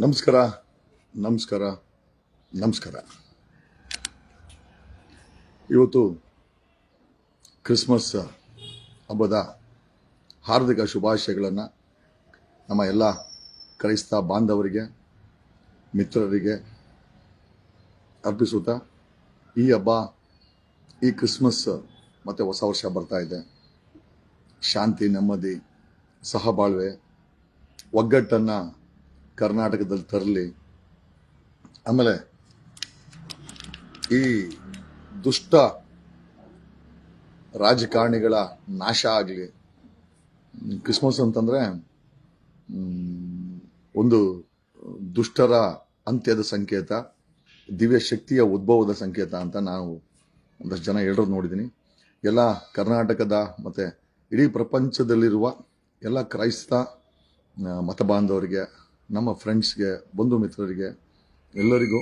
ನಮಸ್ಕಾರ. ನಮಸ್ಕಾರ. ನಮಸ್ಕಾರ. ಇವತ್ತು ಕ್ರಿಸ್ಮಸ್ ಹಬ್ಬದ ಹಾರ್ದಿಕ ಶುಭಾಶಯಗಳನ್ನು ನಮ್ಮ ಎಲ್ಲ ಕ್ರೈಸ್ತ ಬಾಂಧವರಿಗೆ, ಮಿತ್ರರಿಗೆ ಅರ್ಪಿಸುತ್ತಾ ಈ ಹಬ್ಬ, ಈ ಕ್ರಿಸ್ಮಸ್ ಮತ್ತು ಹೊಸ ವರ್ಷ ಬರ್ತಾ ಇದೆ. ಶಾಂತಿ, ನೆಮ್ಮದಿ, ಸಹಬಾಳ್ವೆ, ಒಗ್ಗಟ್ಟನ್ನು ಕರ್ನಾಟಕದಲ್ಲಿ ತರಲಿ. ಆಮೇಲೆ ಈ ದುಷ್ಟ ರಾಜಕಾರಣಿಗಳ ನಾಶ ಆಗಲಿ. ಕ್ರಿಸ್ಮಸ್ ಅಂತಂದರೆ ಒಂದು ದುಷ್ಟರ ಅಂತ್ಯದ ಸಂಕೇತ, ದಿವ್ಯ ಶಕ್ತಿಯ ಉದ್ಭವದ ಸಂಕೇತ ಅಂತ ನಾವು ಒಂದಷ್ಟು ಜನ ಹೇಳೋದು ನೋಡಿದ್ದೀನಿ ಎಲ್ಲ ಕರ್ನಾಟಕದ ಮತ್ತು ಇಡೀ ಪ್ರಪಂಚದಲ್ಲಿರುವ ಎಲ್ಲ ಕ್ರೈಸ್ತ ಮತ ಬಾಂಧವರಿಗೆ ನಮ್ಮ ಫ್ರೆಂಡ್ಸ್ಗೆ, ಬಂಧು ಮಿತ್ರರಿಗೆ, ಎಲ್ಲರಿಗೂ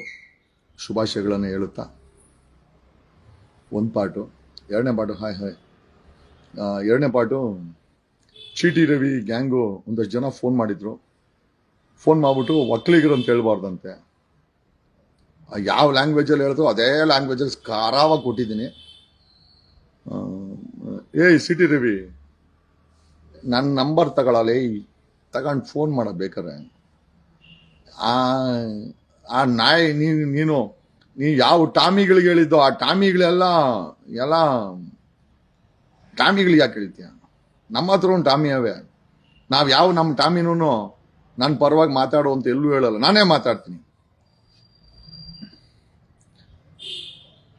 ಶುಭಾಶಯಗಳನ್ನು ಹೇಳುತ್ತಾ, ಒಂದು ಪಾಟು, ಎರಡನೇ ಪಾಟು, ಹಾಯ್ ಹಾಯ್. ಎರಡನೇ ಪಾಟು, ಚೀಟಿ ರವಿ ಗ್ಯಾಂಗು ಒಂದಷ್ಟು ಜನ ಫೋನ್ ಮಾಡಿದರು. ಫೋನ್ ಮಾಡಿಬಿಟ್ಟು ಒಕ್ಕಲಿಗರು ಅಂತ ಹೇಳ್ಬಾರ್ದಂತೆ. ಯಾವ ಲ್ಯಾಂಗ್ವೇಜಲ್ಲಿ ಹೇಳಿದ್ರು ಅದೇ ಲ್ಯಾಂಗ್ವೇಜಲ್ಲಿ ಖಾರಾವಾಗಿ ಕೊಟ್ಟಿದ್ದೀನಿ. ಏಯ್ ಸಿಟಿ ರವಿ ನನ್ನ ನಂಬರ್ ತಗೊಳ್ಳಲೇ ತಗೊಂಡು ಫೋನ್ ಮಾಡೋ ಬೇಕಾರೆ ಆ ನಾಯಿ ನೀನು ನೀನು, ನೀ ಯಾವ ಟಾಮಿಗಳಿಗೆ ಹೇಳಿದ್ದೋ ಆ ಟಾಮಿಗಳೆಲ್ಲ, ಎಲ್ಲ ಟಾಮಿಗಳಿಗೆ ಯಾಕೆ ಹೇಳ್ತೀಯ ನಮ್ಮ ಹತ್ರ ಒಂದು ಟಾಮಿ ಅವೇ. ನಾವು ಯಾವ ನಮ್ಮ ಟಾಮಿನೂ ನನ್ನ ಪರವಾಗಿ ಮಾತಾಡು ಅಂತ ಎಲ್ಲೂ ಹೇಳಲ್ಲ. ನಾನೇ ಮಾತಾಡ್ತೀನಿ.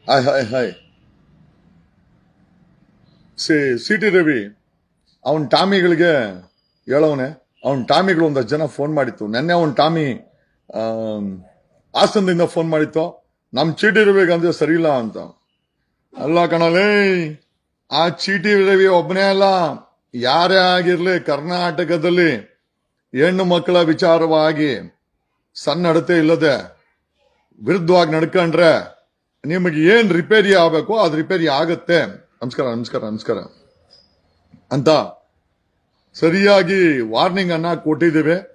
Hi hi hi. C C T Ravi, ಅವನ್ ಟಾಮಿಗಳಿಗೆ ಹೇಳವನೆ. ಅವನ್ ಟಾಮಿಗಳು ಒಂದಷ್ಟು ಜನ ಫೋನ್ ಮಾಡಿತ್ತು. ನೆನ್ನೆ ಅವನ್ ಟಾಮಿ ಹಾಸನದಿಂದ ಫೋನ್ ಮಾಡಿತ್ತು. ನಮ್ ಚೀಟಿ ಇರಬೇಕಂದ್ರೆ ಸರಿ ಇಲ್ಲ ಅಂತ. ಅಲ್ಲ ಕಣಲೇ, ಆ ಚೀಟಿ ರವಿ ಒಬ್ಬನೇ ಅಲ್ಲ. ಯಾರೇ ಆಗಿರ್ಲಿ ಕರ್ನಾಟಕದಲ್ಲಿ ಹೆಣ್ಣು ಮಕ್ಕಳ ವಿಚಾರವಾಗಿ ಸನ್ನಡತೆ ಇಲ್ಲದೆ ವಿರುದ್ಧವಾಗಿ ನಡ್ಕೊಂಡ್ರೆ ನಿಮಗೆ ಏನ್ ರಿಪೇರಿ ಆಗಬೇಕು, ಅದು ರಿಪೇರಿ ಆಗತ್ತೆ. ನಮಸ್ಕಾರ ನಮಸ್ಕಾರ ನಮಸ್ಕಾರ. ಅಂತ ಸರಿಯಾಗಿ ವಾರ್ನಿಂಗ್ ಅನ್ನ ಕೊಟ್ಟಿದ್ದೇವೆ.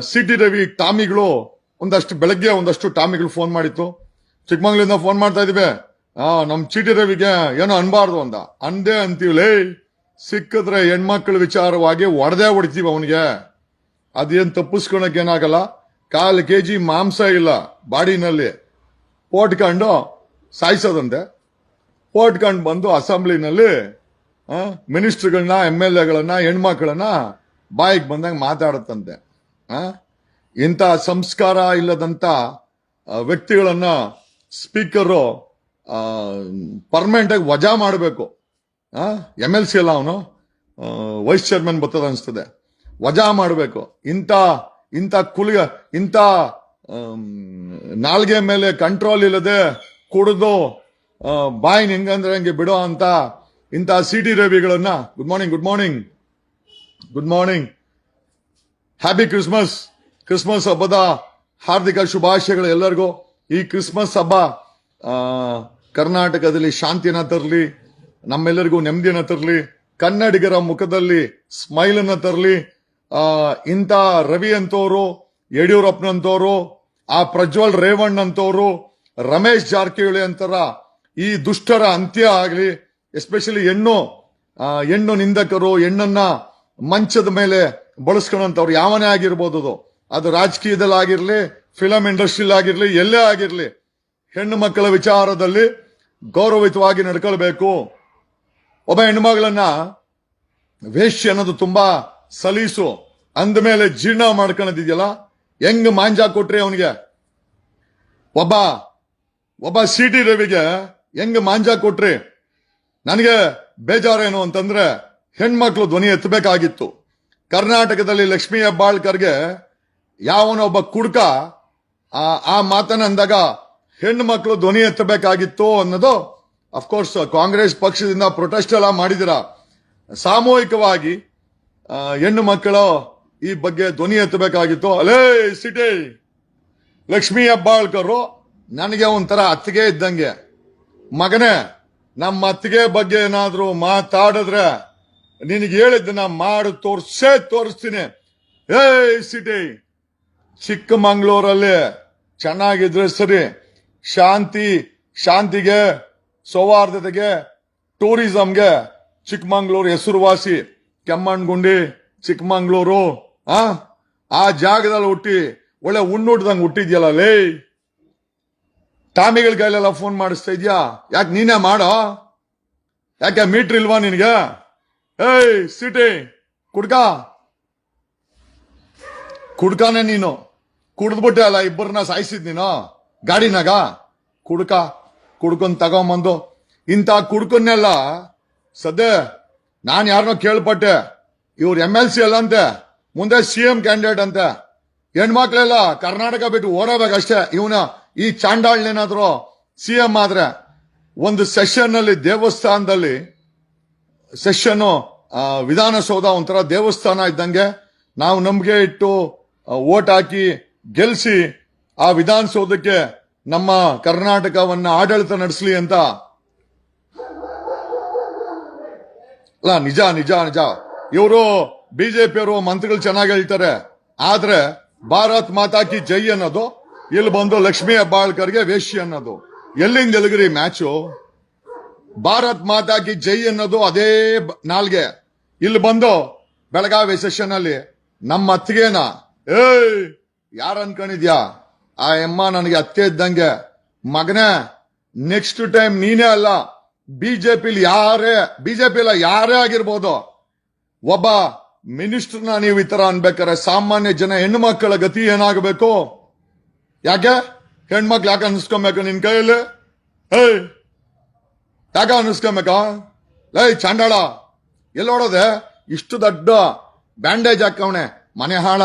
ಸಿಟಿ ರವಿ ಟಾಮಿಗಳು ಒಂದಷ್ಟು, ಬೆಳಗ್ಗೆ ಒಂದಷ್ಟು ಟಾಮಿಗಳು ಫೋನ್ ಮಾಡಿತ್ತು. ಚಿಕ್ಕಮಂಗ್ಳೂರಿಂದ ಫೋನ್ ಮಾಡ್ತಾ ಇದೀವಿ. ಆ, ನಮ್ ಚೀಟಿ ರವಿಗೆ ಏನೋ ಅನ್ಬಾರ್ದು ಅಂದ. ಅಂದೇ ಅಂತೀವಲೇ ಸಿಕ್ಕಿದ್ರೆ ಹೆಣ್ಮಕ್ಳ ವಿಚಾರವಾಗಿ ಒಡೆದೇ ಹೊಡಿತೀವಿ ಅವನಿಗೆ. ಅದೇನ್ ತಪ್ಪಿಸ್ಕೊಳಕ್ ಏನಾಗಲ್ಲ. ಕಾಲು ಕೆ ಜಿ ಮಾಂಸ ಇಲ್ಲ ಬಾಡಿನಲ್ಲಿ. ಪೋಟ್ಕೊಂಡು ಸಾಯಿಸೋದಂತೆ. ಪೋಟ್ಕೊಂಡು ಬಂದು ಅಸೆಂಬ್ಲಿನಲ್ಲಿ ಮಿನಿಸ್ಟರ್ಗಳನ್ನ, ಎಂ ಎಲ್ ಎಗಳನ್ನ, ಹೆಣ್ಮಕ್ಳನ್ನ ಬಾಯಿಗೆ ಬಂದಂಗೆ ಮಾತಾಡುತ್ತಂತೆ? ಇಂಥ ಸಂಸ್ಕಾರ ಇಲ್ಲದಂತ ವ್ಯಕ್ತಿಗಳನ್ನು ಸ್ಪೀಕರು ಪರ್ಮನೆಂಟ್ ಆಗಿ ವಜಾ ಮಾಡಬೇಕು. ಎಂ ಎಲ್ ಸಿ ಅಲ್ಲ ಅವನು. ವೈಸ್ ಚೇರ್ಮನ್ ಬರ್ತದ ಅನಿಸ್ತದೆ. ವಜಾ ಮಾಡಬೇಕು. ಇಂಥ ಇಂಥ ಕುಲಿಗ ಇಂಥ ನಾಲ್ಗೆ ಮೇಲೆ ಕಂಟ್ರೋಲ್ ಇಲ್ಲದೆ ಕುಡಿದು ಬಾಯಿ ಬಾಯಿನ ಹೆಂಗಂದ್ರೆ ಹಂಗೆ ಬಿಡೋ ಅಂತ ಇಂಥ C T ರವಿಗಳನ್ನ good morning good morning good morning happy Christmas Christmas ಹಬ್ಬದ ಹಾರ್ದಿಕ ಶುಭಾಶಯಗಳು ಎಲ್ಲರಿಗೂ. ಈ ಕ್ರಿಸ್ಮಸ್ ಹಬ್ಬ ಕರ್ನಾಟಕದಲ್ಲಿ ಶಾಂತಿಯನ್ನ ತರಲಿ ನಮ್ಮೆಲ್ಲರಿಗೂ ನೆಮ್ಮದಿಯನ್ನ ತರಲಿ ಕನ್ನಡಿಗರ ಮುಖದಲ್ಲಿ ಸ್ಮೈಲ್ ಅನ್ನ ತರಲಿ ಆ, ಇಂಥ ರವಿ ಅಂತವರು ಯಡಿಯೂರಪ್ಪನಂತವರು ಆ ಪ್ರಜ್ವಲ್ ರೇವಣ್ಣ ಅಂತವರು ರಮೇಶ್ ಜಾರಕಿಹೊಳಿ ಅಂತರ ಈ ದುಷ್ಟರ ಅಂತ್ಯ ಆಗಲಿ ಎಸ್ಪೆಷಲಿ ಹೆಣ್ಣು ಹೆಣ್ಣು ನಿಂದಕರು ಹೆಣ್ಣನ್ನ ಮಂಚದ ಮೇಲೆ ಬಳಸ್ಕೊಳ್ಳೋಂಥವ್ರು ಯಾವನೇ ಆಗಿರ್ಬೋದು ಅದು. ರಾಜಕೀಯದಲ್ಲಿ ಆಗಿರ್ಲಿ ಫಿಲಂ ಇಂಡಸ್ಟ್ರಿಲ್ ಆಗಿರಲಿ, ಎಲ್ಲೇ ಆಗಿರಲಿ, ಹೆಣ್ಣು ಮಕ್ಕಳ ವಿಚಾರದಲ್ಲಿ ಗೌರವಯುತವಾಗಿ ನಡ್ಕೊಳ್ಬೇಕು. ಒಬ್ಬ ಹೆಣ್ಮಗಳನ್ನ ವೇಷ್ಯ ಅನ್ನೋದು ತುಂಬಾ ಸಲೀಸು. ಅಂದ ಮೇಲೆ ಜೀರ್ಣ ಮಾಡ್ಕೊಳ್ಳೋದಿದೆಯಲ್ಲ ಹೆಂಗ್ ಮಾಂಜ ಕೊಟ್ರಿ ಅವನಿಗೆ? ಒಬ್ಬ ಒಬ್ಬ ಸಿಟಿ ರವಿಗೆ ಹೆಂಗ್ ಮಾಂಜ ಕೊಟ್ರಿ? ನನಗೆ ಬೇಜಾರೇನು ಅಂತಂದ್ರೆ ಹೆಣ್ಮಕ್ಳು ಧ್ವನಿ ಎತ್ತಬೇಕಾಗಿತ್ತು. ಕರ್ನಾಟಕದಲ್ಲಿ ಲಕ್ಷ್ಮೀ ಹೆಬ್ಬಾಳ್ಕರ್ಗೆ ಯಾವನೊಬ್ಬ ಕುಡ್ಕ ಆ ಆ ಮಾತನ್ನ ಅಂದಾಗ ಹೆಣ್ಣು ಮಕ್ಕಳು ಧ್ವನಿ ಎತ್ತಬೇಕಾಗಿತ್ತು ಅನ್ನೋದು ಅಫ್ಕೋರ್ಸ್ ಕಾಂಗ್ರೆಸ್ ಪಕ್ಷದಿಂದ ಪ್ರೊಟೆಸ್ಟ್ ಎಲ್ಲ ಮಾಡಿದಿರ ಸಾಮೂಹಿಕವಾಗಿ ಹೆಣ್ಣು ಮಕ್ಕಳು ಈ ಬಗ್ಗೆ ಧ್ವನಿ ಎತ್ತಬೇಕಾಗಿತ್ತು? ಅಲೇ, ಸಿಟಿ! ಲಕ್ಷ್ಮೀ ಹೆಬ್ಬಾಳ್ಕರು ನನಗೆ ಒಂಥರ ಅತ್ತಿಗೆ ಇದ್ದಂಗೆ. ಮಗನೇ, ನಮ್ಮ ಅತ್ತಿಗೆ ಬಗ್ಗೆ ಏನಾದರೂ ಮಾತಾಡಿದ್ರೆ ನಿನಗೆ ಹೇಳಿದ್ದನ್ನ ಮಾಡಿ, ತೋರ್ಸೇ, ತೋರಿಸ್ತೀನಿ. ಏ ಸಿಟಿ, ಚಿಕ್ಕಮಂಗ್ಳೂರಲ್ಲಿ ಚೆನ್ನಾಗಿದ್ರೆ ಸರಿ, ಶಾಂತಿ, ಶಾಂತಿಗೆ, ಸೌಹಾರ್ದತೆಗೆ, ಟೂರಿಸಂಗೆ ಚಿಕ್ಕಮಂಗ್ಳೂರು ಹೆಸರುವಾಸಿ ಕೆಮ್ಮಣ್ಗುಂಡಿ ಚಿಕ್ಕಮಂಗ್ಳೂರು, ಆ? ಆ ಜಾಗದಲ್ಲಿ ಹುಟ್ಟಿ, ಒಳ್ಳೆ ಉಣ್ಣುಡ್ದಂಗೆ ಹುಟ್ಟಿದ್ಯಲ್ಲ ಲೇ ಟಾಮಿಗಳ ಕೈಲೆಲ್ಲ ಫೋನ್ ಮಾಡಿಸ್ತಾ ಇದ್ಯಾ? ಯಾಕೆ ನೀನೇ ಮಾಡೋ? ಯಾಕೆ ಮೀಟ್ರ್ ಇಲ್ವಾ ನಿನಗೆ? ಏಯ್, ಸಿಟಿ. ಕುಡ್ಕ. ಕುಡ್ಕಾನೆ ನೀನು. ಕುಡ್ದ್ಬಿಟ್ಟೆ ಅಲ್ಲ, ಇಬ್ಬರನ್ನ ಸಾಯಿಸಿದ್ ನೀನು. ಗಾಡಿನಾಗ. ಕುಡ್ಕ. ಕುಡ್ಕೊಂಡ್ ತಗೊಂಬಂದು. ಇಂಥ ಕುಡ್ಕನ್ನೆಲ್ಲ ಸದ್ಯ ನಾನು ಯಾರನ್ನೋ ಕೇಳ್ಪಟ್ಟೆ. ಇವ್ರು ಎಂ ಎಲ್ ಸಿ ಅಲ್ಲ ಅಂತೆ ಮುಂದೆ ಸಿ ಎಂ ಕ್ಯಾಂಡಿಡೇಟ್ ಅಂತೆ. ಹೆಣ್ಮಕ್ಳೆಲ್ಲ ಕರ್ನಾಟಕ ಬಿಟ್ಟು ಓಡಬೇಕಷ್ಟೇ ಇವನ ಈ ಚಾಂಡಾಳ್ನೇನಾದ್ರು ಸಿ ಎಂ ಆದ್ರೆ. ಒಂದು ಸೆಷನ್ ಅಲ್ಲಿ ದೇವಸ್ಥಾನದಲ್ಲಿ ಸೆಷನ್ ವಿಧಾನಸೌಧ ಒಂಥರ ದೇವಸ್ಥಾನ ಇದ್ದಂಗೆ ನಾವು ನಂಬಿಕೆ ಇಟ್ಟು ಓಟ್ ಹಾಕಿ ಗೆಲ್ಸಿ ಆ ವಿಧಾನಸೌಧಕ್ಕೆ ನಮ್ಮ ಕರ್ನಾಟಕವನ್ನ ಆಡಳಿತ ನಡೆಸಲಿ ಅಂತ. ಅಲ್ಲ, ನಿಜ ನಿಜ ನಿಜ. ಇವರು ಬಿಜೆಪಿಯವರು ಮಂತ್ರಿಗಳು ಚೆನ್ನಾಗಿ ಹೇಳ್ತಾರೆ. ಆದ್ರೆ ಭಾರತ್ ಮಾತಾ ಕಿ ಜೈ ಅನ್ನೋದು, ಇಲ್ಲಿ ಬಂದು ಲಕ್ಷ್ಮೀ ಹೆಬ್ಬಾಳ್ಕರ್ಗೆ ವೇಷಿ ಅನ್ನೋದು. ಎಲ್ಲಿಂದ ಎಲ್ಗ್ರಿ ಮ್ಯಾಚು? ಭಾರತ್ ಮಾತಾ ಕಿ ಜೈ ಅನ್ನೋದು ಅದೇ ನಾಲ್ಗೆ. ಇಲ್ಲಿ ಬಂದು ಬೆಳಗಾವಿ ಸೆಷನ್ ಅಲ್ಲಿ ನಮ್ಮ ಅತ್ತಿಗೆನ, ಏಯ್, ಯಾರು ಅನ್ಕೊಂಡಿದ್ಯಾ? ಆ ಎಮ್ಮ ನನಗೆ ಅತ್ತೆ ಇದ್ದಂಗೆ. ಮಗನೇ ನೆಕ್ಸ್ಟ್ ಟೈಮ್ ನೀನೇ ಅಲ್ಲ, ಬಿಜೆಪಿಲಿ ಯಾರೇ, ಬಿಜೆಪಿ ಯಾರೇ ಆಗಿರ್ಬೋದು. ಒಬ್ಬ ಮಿನಿಸ್ಟರ್ನ ನೀವು ಈ ತರ ಅನ್ಬೇಕಾರೆ ಸಾಮಾನ್ಯ ಜನ ಹೆಣ್ಣು ಮಕ್ಕಳ ಗತಿ ಏನಾಗಬೇಕು? ಯಾಕೆ? ಹೆಣ್ಮಕ್ಳು ಯಾಕೆ ಅನ್ಸ್ಕೊಬೇಕು ನಿನ್ ಕೈಯಲ್ಲಿ? ಏಯ್, ಯಾಕೆ ಅನಿಸ್ಕೊಬೇಕಾ ಲೈ ಚಾಂಡಾಳ ಎಲ್ಲೋಡೋದೆ ಇಷ್ಟು ದೊಡ್ಡ ಬ್ಯಾಂಡೇಜ್ ಹಾಕವಣೆ ಮನೆ ಹಾಳ.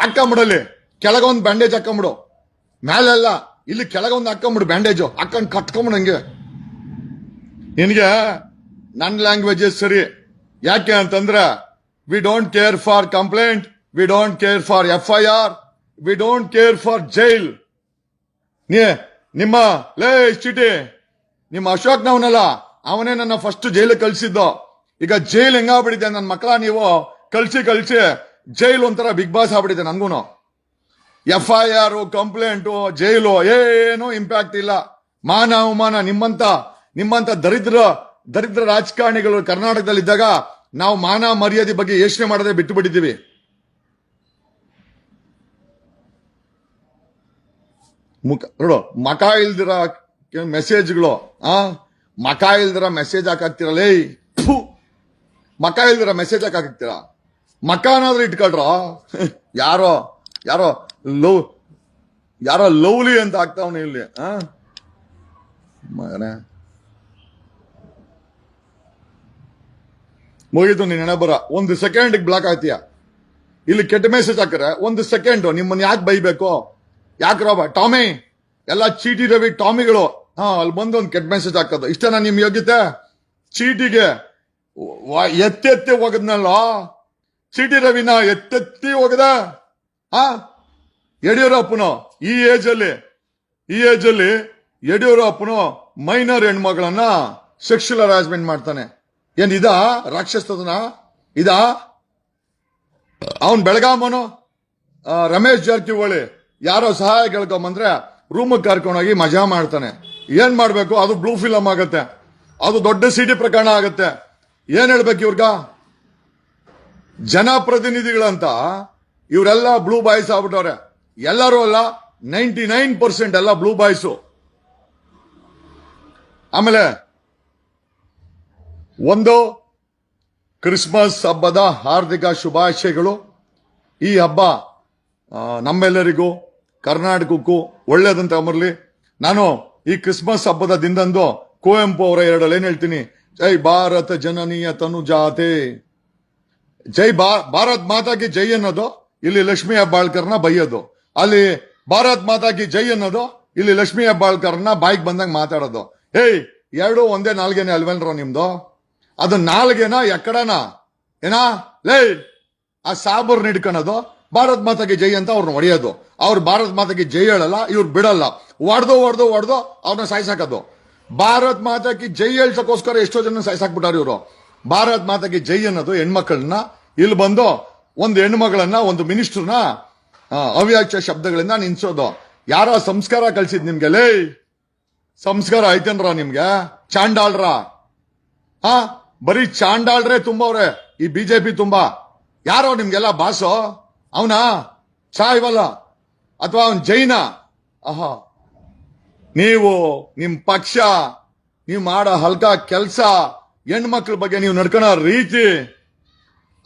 ಹಾಕೊಂಬಿಡಲ್ಲಿ ಕೆಳಗೊಂದು ಬ್ಯಾಂಡೇಜ್ ಹಾಕೊಂಬಿಡು ಮೇಲೆಲ್ಲ ಇಲ್ಲಿ ಕೆಳಗೊಂದು ಹಾಕೊಂಬಿಡು ಬ್ಯಾಂಡೇಜು. ಹಾಕೊಂಡು ಕಟ್ಕೊಂಬಿಡು ಹಂಗೆ. ನಿನಗೆ ನನ್ನ ಲ್ಯಾಂಗ್ವೇಜ್ ಸರಿ. ಯಾಕೆ ಅಂತಂದ್ರೆ we don't care for complaint we don't care for F I R we don't care for jail ನೀ, ನಿಮ್ಮ ಲೇ ಚೀಟಿ. ನಿಮ್ಮ ಅಶೋಕ್ನವನಲ್ಲ, ಅವನೇ ನನ್ನ ಫಸ್ಟ್ ಜೈಲಿಗೆ ಕಳ್ಸಿದ್ದು. ಈಗ ಜೈಲ್ ಹೆಂಗಾಗ್ಬಿಟ್ಟಿದೆ ನನ್ನ ಮಕ್ಕಳ ನೀವು? ಕಳ್ಸಿ ಕಳ್ಸಿ ಜೈಲ್ ಒಂಥರ ಬಿಗ್ ಬಾಸ್ ಆಗ್ಬಿಟ್ಟಿದೆ ನನ್ಗೂನು. F I R complaint jail ಏನು ಇಂಪ್ಯಾಕ್ಟ್ ಇಲ್ಲ. ಮಾನ, ಅವಮಾನ, ನಿಮ್ಮಂತ ನಿಮ್ಮಂತ ದರಿದ್ರ ದರಿದ್ರ ರಾಜಕಾರಣಿಗಳು ಕರ್ನಾಟಕದಲ್ಲಿ ಇದ್ದಾಗ ನಾವು ಮಾನ ಮರ್ಯಾದೆ ಬಗ್ಗೆ ಯೋಚನೆ ಮಾಡದೆ ಬಿಟ್ಟು ಬಿಟ್ಟಿದ್ದೀವಿ ಮುಖ, ನೋಡು, ಮಕ ಇಲ್ದಿರ ಮೆಸೇಜ್ಗಳು ಆ? ಮಕ ಇಲ್ದಿರ ಮೆಸೇಜ್ ಹಾಕಾಕ್ತಿರಲ್ಲೇ. ಮಕ ಇಲ್ದಿರ ಮೆಸೇಜ್ ಹಾಕಾಕ್ತೀರ ಮಕಾನಾದ್ರೂ ಇಟ್ಕೊಳ್ರ? ಯಾರೋ ಯಾರೋ ಲವ್ ಯಾರೋ ಲವ್ಲಿ ಅಂತ ಆಗ್ತಾವನು ಇಲ್ಲಿ ಹಾ ಮುಗೀತು ನೀನ್ ನೆನೆ ಬರ. ಒಂದು ಸೆಕೆಂಡ್ ಬ್ಲಾಕ್ ಆಗ್ತೀಯ ಇಲ್ಲಿ ಕೆಟ್ಟ ಮೆಸೇಜ್ ಹಾಕ್ರೆ ಒಂದು ಸೆಕೆಂಡ್ ನಿಮ್ಮನ್ನ ಯಾಕೆ ಬೈಬೇಕು? ಯಾಕೆ ರಾಬ? ಟಾಮಿ, ಎಲ್ಲ ಚೀಟಿ ರವಿ ಟಾಮಿಗಳು. ಹಾ, ಅಲ್ಲಿ ಬಂದು ಒಂದು ಕೆಟ್ಟ ಮೆಸೇಜ್ ಹಾಕೋದು. ಇಷ್ಟನಾ ನಿಮ್ ಯೋಗ್ಯತೆ? ಚೀಟಿಗೆ ಎತ್ತೆತ್ತಿ ಹೋಗದ್ನಲ್ಲ? ಸಿಟಿ ರವಿನ ಎತ್ತೆತ್ತಿ ಹೋಗದ? ಆ? ಯಡಿಯೂರಪ್ಪನು, ಈ ಏಜ್ ಅಲ್ಲಿ ಈ ಏಜ್ ಅಲ್ಲಿ ಯಡಿಯೂರಪ್ಪನು ಮೈನರ್ ಹೆಣ್ಮಗಳನ್ನ ಸೆಕ್ಷುಲ್ ಹರಾಸ್ಮೆಂಟ್ ಮಾಡ್ತಾನೆ. ಏನ್ ಇದಾ ರಾಕ್ಷಸತನ? ಇದಾ? ಅವನ್ ಬೆಳಗಾಮನು ರಮೇಶ್ ಜಾರಕಿಹೊಳಿ ಯಾರೋ ಸಹಾಯ ಕೇಳ್ಕೊಂಬಂದ್ರೆ ರೂಮ್ ಕರ್ಕೊಂಡೋಗಿ ಮಜಾ ಮಾಡ್ತಾನೆ. ಏನ್ ಮಾಡ್ಬೇಕು? ಅದು ಬ್ಲೂ ಫಿಲಮ್ ಆಗತ್ತೆ. ಅದು ದೊಡ್ಡ ಸಿಟಿ ಪ್ರಕರಣ ಆಗತ್ತೆ. ಏನ್ ಹೇಳ್ಬೇಕು ಇವ್ರಗ? ಜನಪ್ರತಿನಿಧಿಗಳಂತ ಇವರೆಲ್ಲ ಬ್ಲೂ ಬಾಯ್ಸ್ ಆಗ್ಬಿಟ್ಟವ್ರೆ. ಎಲ್ಲರೂ ಅಲ್ಲ ನೈಂಟಿ ನೈನ್ ಪರ್ಸೆಂಟ್ ಎಲ್ಲ ಬ್ಲೂ ಬಾಯ್ಸು ಆಮೇಲೆ, ಒಂದು ಕ್ರಿಸ್ಮಸ್ ಹಬ್ಬದ ಹಾರ್ದಿಕ ಶುಭಾಶಯಗಳು. ಈ ಹಬ್ಬ ನಮ್ಮೆಲ್ಲರಿಗೂ, ಕರ್ನಾಟಕಕ್ಕೂ ಒಳ್ಳೇದಂತ ಅಮರ್ಲಿ. ನಾನು ಈ ಕ್ರಿಸ್ಮಸ್ ಹಬ್ಬದ ದಿನದಂದು ಕುವೆಂಪು ಅವರ ಎರಡಲ್ಲಿ ಏನ್ ಹೇಳ್ತೀನಿ? ಜೈ ಭಾರತ ಜನನೀಯ ತನುಜಾತೆ. ಜೈ ಭಾರತ್ ಮಾತಾಗಿ ಜೈ ಅನ್ನೋದು, ಇಲ್ಲಿ ಲಕ್ಷ್ಮೀ ಹೆಬ್ಬಾಳ್ಕರ್ನ ಬೈಯೋದು. ಅಲ್ಲಿ ಭಾರತ್ ಮಾತಾಗಿ ಜೈ ಅನ್ನೋದು, ಇಲ್ಲಿ ಲಕ್ಷ್ಮೀ ಹೆಬ್ಬಾಳ್ಕರ್ನ ಬಾಯಿಗೆ ಬಂದಂಗೆ ಮಾತಾಡೋದು. ಏಯ್ ಎರಡು ಒಂದೇ ನಾಲ್ಗೆನೆ ಅಲ್ವೇನ್ರೋ ನಿಮ್ದು? ಅದು ನಾಲ್ಗೆನ ಎಕ್ಕಡನ ಏನಾ? ಲೇ, ಆ ಸಾಬೂರ್ನ ಹಿಡ್ಕೊಳೋದು, ಭಾರತ್ ಮಾತಾಗೆ ಜೈ ಅಂತ ಅವ್ರನ್ನ ಹೊಡೆಯೋದು. ಅವ್ರು ಭಾರತ್ ಮಾತಾಗೆ ಜೈ ಹೇಳಲ್ಲ, ಇವ್ರು ಬಿಡಲ್ಲ. ಹೊಡೆದು ಹೊಡೆದು ಹೊಡೆದು ಅವ್ರನ್ನ ಸಾಯ್ಸಾಕೋದು. ಭಾರತ್ ಮಾತಾಕಿ ಜೈ ಹೇಳ್ಸಕ್ಕೋಸ್ಕರ ಎಷ್ಟೋ ಜನ ಸಾಯ್ಸಾಕ್ಬಿಟ್ಟಾರ ಇವರು. ಭಾರತ್ ಮಾತಾಕಿ ಜೈ ಅನ್ನೋದು ಹೆಣ್ಮಕ್ಳನ್ನ, ಇಲ್ಲಿ ಬಂದು ಒಂದು ಹೆಣ್ಮಗಳನ್ನ, ಒಂದು ಮಿನಿಸ್ಟರ್ನ ಅವ್ಯಾಚ್ಯ ಶಬ್ದಗಳಿಂದ ನಿನ್ಸೋದು ಯಾರೋ ಸಂಸ್ಕಾರ ಕಳ್ಸಿದ್ ನಿಮ್ಗೆ, ಲೇ! ಸಂಸ್ಕಾರ ಐತೇನ್ರ ನಿಮ್ಗೆ? ಚಾಂಡಾಳ್ರ. ಆ ಬರೀ ಚಾಂಡಾಳ್ರೆ ತುಂಬವ್ರೆ, ಈ ಬಿಜೆಪಿ ತುಂಬಾ. ಯಾರೋ ನಿಮ್ಗೆಲ್ಲ ಬಾಸೋ? ಅವನಾ? ಸಾಯ್ವಲ್ಲ ಅಥವಾ ಅವನ್ ಜೈನ? ಆಹಾ ನೀವು ನಿಮ್ ಪಕ್ಷ, ನೀವು ಮಾಡೋ ಹಲ್ಕ ಕೆಲಸ, ಹೆಣ್ಮಕ್ಳ ಬಗ್ಗೆ ನೀವು ನಡ್ಕೊಳೋ ರೀತಿ,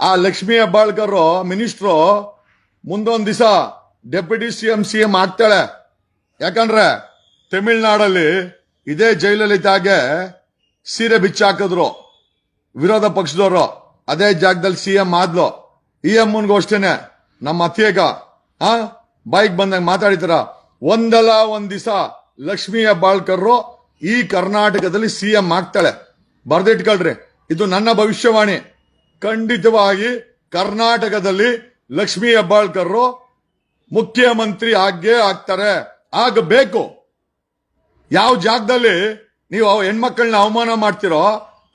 ಆ ಲಕ್ಷ್ಮೀ ಹೆಬ್ಬಾಳ್ಕರ್ ಮಿನಿಸ್ಟ್ರು ಮುಂದೊಂದ್ ದಿವಸ deputy C M C M ಆಗ್ತಾಳೆ. ಯಾಕಂದ್ರೆ ತಮಿಳ್ನಾಡಲ್ಲಿ ಇದೇ ಜಯಲಲಿತಾಗೆ ಸೀರೆ ಬಿಚ್ಚಾಕಿದ್ರು. ವಿರೋಧ ಪಕ್ಷದವರು, ಅದೇ ಜಾಗದಲ್ಲಿ ಸಿ ಎಂ ಆದ್ಲು. ಇ ಎಮ್ಮನ್ಗೂ ಅಷ್ಟೇನೆ, ನಮ್ಮ ಅತ್ಯೇಕ. ಆ ಬೈಕ್ ಬಂದಾಗ ಮಾತಾಡಿತಾರ ಒಂದಲ್ಲ ಒಂದ್ ದಿವಸ ಲಕ್ಷ್ಮೀ ಹೆಬ್ಬಾಳ್ಕರ್ರು ಈ ಕರ್ನಾಟಕದಲ್ಲಿ ಸಿ ಎಂ ಆಗ್ತಾಳೆ. ಬರ್ದಿಟ್ಕೊಳ್ರಿ. ಇದು ನನ್ನ ಭವಿಷ್ಯವಾಣಿ. ಖಂಡಿತವಾಗಿ ಕರ್ನಾಟಕದಲ್ಲಿ ಲಕ್ಷ್ಮೀ ಹೆಬ್ಬಾಳ್ಕರ್ ಮುಖ್ಯಮಂತ್ರಿ ಆಗೇ ಆಗ್ತಾರೆ. ಆಗಬೇಕು. ಯಾವ ಜಾಗದಲ್ಲಿ ನೀವು ಹೆಣ್ಮಕ್ಳನ್ನ ಅವಮಾನ ಮಾಡ್ತಿರೋ,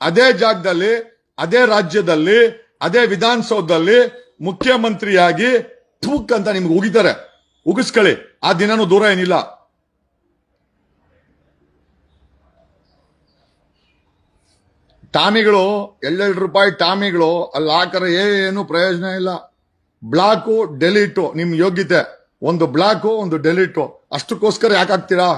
ಅದೇ ಜಾಗದಲ್ಲಿ, ಅದೇ ರಾಜ್ಯದಲ್ಲಿ, ಅದೇ ವಿಧಾನಸೌಧದಲ್ಲಿ ಮುಖ್ಯಮಂತ್ರಿಯಾಗಿ ಥೂಕ್ ಅಂತ ನಿಮ್ಗೆ ಉಗಿತಾರೆ. ಉಗಿಸ್ಕೊಳ್ಳಿ. ಆ ದಿನನೂ ದೂರ ಏನಿಲ್ಲ. ಟಾಮಿಗಳು ಎರಡೆರಡು ರೂಪಾಯಿ ಟಾಮಿಗಳು, ಅಲ್ಲಿ ಹಾಕರೆ ಏನು ಪ್ರಯೋಜನ ಇಲ್ಲ. ಬ್ಲಾಕು, ಡೆಲೀಟು ನಿಮ್ಮ ಯೋಗ್ಯತೆ. ಒಂದು ಬ್ಲಾಕು, ಒಂದು ಡೆಲೀಟು. ಅಷ್ಟಕ್ಕೋಸ್ಕರ ಯಾಕೆ ಹಾಕ್ತೀರಾ?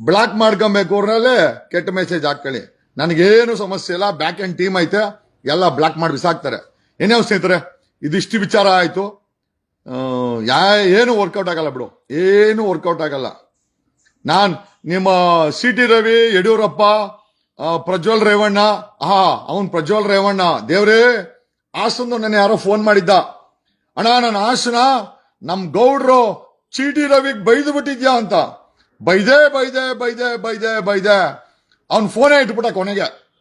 ಬ್ಲಾಕ್ ಮಾಡ್ಕೊಬೇಕು ಅವ್ರಲ್ಲೇ, ಕೆಟ್ಟ ಮೆಸೇಜ್ ಹಾಕೊಳ್ಳಿ ನನಗೇನು ಸಮಸ್ಯೆ ಇಲ್ಲ, ಬ್ಯಾಕ್ ಎಂಡ್ ಟೀಮ್ ಐತೆ, ಎಲ್ಲ ಬ್ಲಾಕ್ ಮಾಡಿ ಬಿಸಾಕ್ತಾರೆ. ಏನೇ ಸ್ನೇಹಿತರೆ? ಇದಿಷ್ಟು ವಿಚಾರ ಆಯಿತು. ಯಾ, ಏನು ವರ್ಕೌಟ್ ಆಗಲ್ಲ ಬಿಡು. ಏನು ವರ್ಕೌಟ್ ಆಗಲ್ಲ. ನಾನು ನಿಮ್ಮ ಸಿ ಟಿ ರವಿ ಯಡಿಯೂರಪ್ಪ ಪ್ರಜ್ವಲ್ ರೇವಣ್ಣ ಹಾ ಅವನ್ ಪ್ರಜ್ವಲ್ ರೇವಣ್ಣ. ದೇವ್ರೇ ಹಾಸಂದು ನನ್ನ ಯಾರೋ ಫೋನ್ ಮಾಡಿದ್ದ. ಅಣ್ಣ, ನನ್ನ ಆಸನ ನಮ್ ಗೌಡ್ರು ಚೀಟಿ ರವಿಗ್ ಬೈದು ಬಿಟ್ಟಿದ್ಯಾ ಅಂತ. ಬೈದೆ ಬೈದೆ ಬೈದೆ ಬೈದೆ ಬೈದೆ. ಅವನ್ ಫೋನೇ ಇಟ್ಬಿಟ್ಟ ಕೊನೆಗೆ.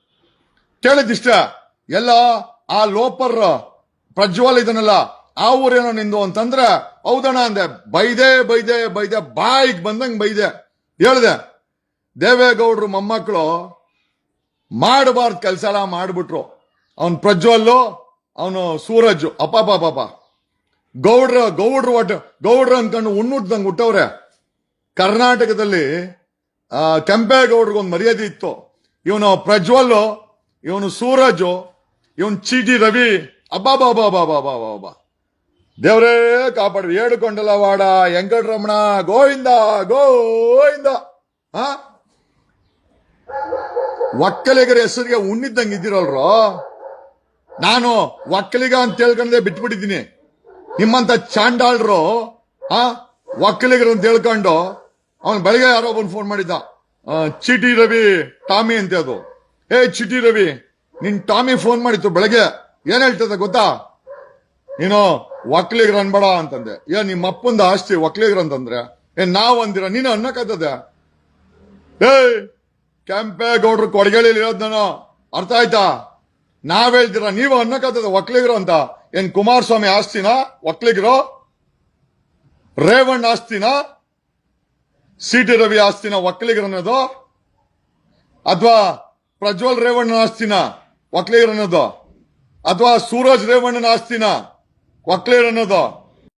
ಕೇಳಿದಿಷ್ಟ ಎಲ್ಲ, ಆ ಲೋಪರ್ ಪ್ರಜ್ವಲ್ ಇದನ್ನಲ್ಲ, ಆ ಊರೇನೋ ನಿಂದು ಅಂತಂದ್ರೆ, ಹೌದಣ್ಣ ಅಂದೆ. ಬೈದೆ ಬೈದೆ ಬೈದೆ, ಬಾಯಿಗೆ ಬಂದಂಗ್ ಬೈದೆ. ಹೇಳ್ದೆ ದೇವೇಗೌಡ್ರು ಮೊಮ್ಮಕ್ಕಳು ಮಾಡಬಾರ್ದು ಕೆಲಸನ ಮಾಡಿಬಿಟ್ರು. ಅವನು ಪ್ರಜ್ವಲ್ಲು, ಅವನು ಸೂರಜ್ ಅಪ್ಪ ಪಾಪ ಗೌಡ್ರ ಗೌಡ್ರ ಒಟ್ಟು, ಗೌಡ್ರ ಅನ್ಕೊಂಡು ಉಣ್ಣುಟ್ದಂಗೆ ಹುಟ್ಟವ್ರೆ. ಕರ್ನಾಟಕದಲ್ಲಿ ಕೆಂಪೇಗೌಡ್ರಿಗೊಂದು ಮರ್ಯಾದೆ ಇತ್ತು. ಇವನು ಪ್ರಜ್ವಲ್ ಇವನು ಸೂರಜ್, ಇವನ್ ಚಿ ಚೀಟಿ ರವಿ ಅಬ್ಬಾ ಬಾಬಾ ಬಾ ಬಾ ಬಾ ದೇವರೇ ಕಾಪಾಡ್ರಿ. ಹೇಳಿಕೊಂಡಲ್ಲ ವಾಡ, ವೆಂಕಟರಮಣ, ಗೋವಿಂದ ಗೋವಿಂದ. ಹಾ ಒಕ್ಕಲಿಗರ ಹೆಸರಿಗೆ ಉಣ್ಣಿದ್ದಂಗೆ ಇದ್ದೀರಲ್ರೋ? ನಾನು ಒಕ್ಕಲಿಗ ಅಂತ ಹೇಳ್ಕೊಂಡೇ ಬಿಟ್ಬಿಟ್ಟಿದ್ದೀನಿ. ನಿಮ್ಮಂತ ಚಾಂಡಾಳ್ರು, ಆ, ಒಕ್ಕಲಿಗರು ಅಂತ ಹೇಳ್ಕೊಂಡು ಅವನ್ ಬೆಳಗ್ಗೆ ಯಾರೋ ಬಂದು ಫೋನ್ ಮಾಡಿದ್ದ. ಚಿಟಿ ರವಿ, ಟಾಮಿ ಅಂತ ಅದು. ಏ, ಚಿಟಿ ರವಿ, ನಿನ್ ಟಾಮಿ ಫೋನ್ ಮಾಡಿತ್ತು ಬೆಳಗ್ಗೆ ಏನ್ ಹೇಳ್ತದ ಗೊತ್ತಾ? ನೀನು ಒಕ್ಕಲಿಗರ ಅನ್ಬೇಡ ಅಂತಂದೆ. ಏ, ನಿಮ್ಮ ಅಪ್ಪಂದ ಆಸ್ತಿ ಒಕ್ಕಲಿಗರ ಅಂತಂದ್ರೆ? ಏ, ನಾವ್ ಅಂದಿರ, ನೀನು ಅನ್ನಕ್ಕಾಗ್ತದೆ ಏ ಕೆಂಪೇಗೌಡ್ರು ಕೊಡಗೇಳಿಲಿ ಇರೋದ್ ನಾನು ಅರ್ಥ ಆಯ್ತಾ? ನಾವ್ ಹೇಳ್ತೀರ, ನೀವು ಅನ್ನಕತ್ತದ ಒಕ್ಲಿಗರು ಅಂತ. ಏನ್ ಕುಮಾರಸ್ವಾಮಿ ಆಸ್ತಿನ? ಒಕ್ಲಿಗರು? ರೇವಣ್ಣ ಆಸ್ತಿನ? ಸಿ ಟಿ ರವಿ ಆಸ್ತಿನ? ಒಕ್ಕಲಿಗರು ಅನ್ನೋದು? ಅಥವಾ ಪ್ರಜ್ವಲ್ ರೇವಣ್ಣನ ಆಸ್ತಿನ? ಒಕ್ಲಿಗರು ಅನ್ನೋದು? ಅಥವಾ ಸೂರಜ್ ರೇವಣ್ಣನ ಆಸ್ತಿನ? ಒಕ್ಲಿಗರು ಅನ್ನೋದು?